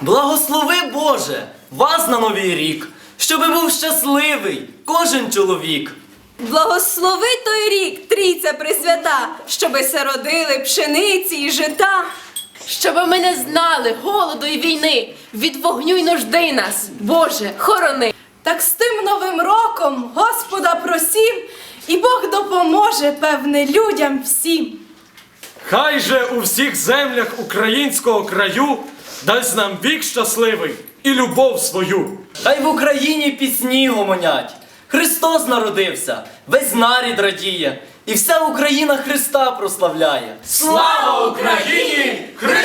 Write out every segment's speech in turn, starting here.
Благослови Боже вас на новий рік, щоби був щасливий кожен чоловік. Благослови той рік, трійця пресвята, щоби се родили пшениці і жита. Щоб ми не знали голоду і війни, від вогню й нужди нас, Боже, хорони. Так з тим новим роком Господа просім, і Бог допоможе, певне, людям всім. Хай же у всіх землях українського краю дасть нам вік щасливий і любов свою. Хай в Україні пісні гомонять. Христос народився, весь нарід радіє, і вся Україна Христа прославляє. Слава Україні! Христос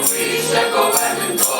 Ich schlag auf einen go.